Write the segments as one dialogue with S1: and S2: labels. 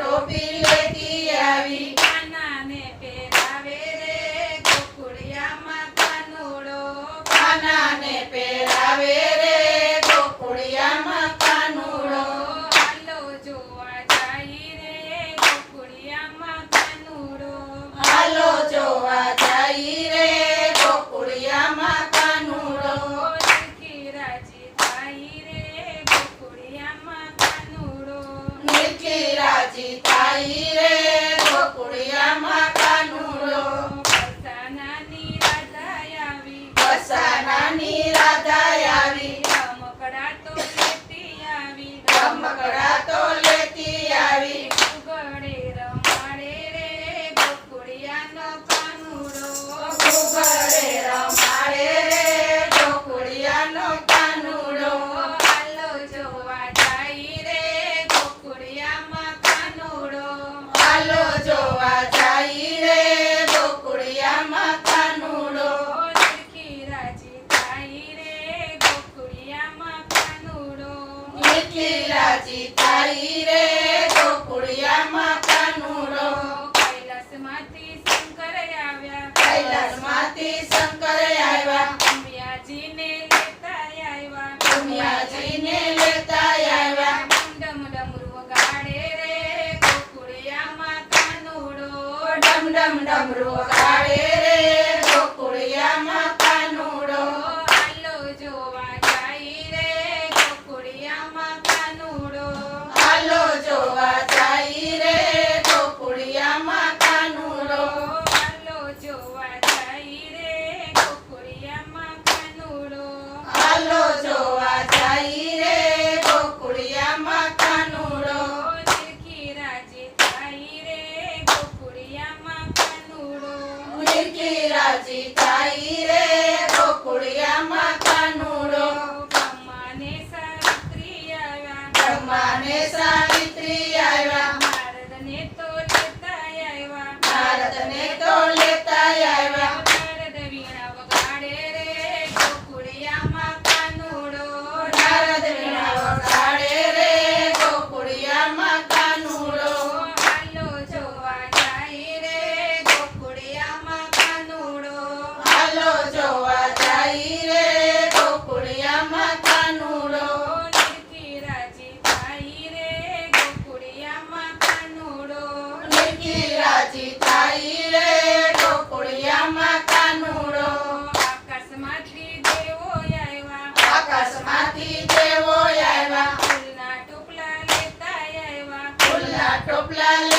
S1: ટોપી લેતી આવી. રાજી dam dam
S2: ruwa ectoplasm.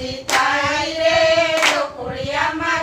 S2: થાય રે ગોકુળિયામાં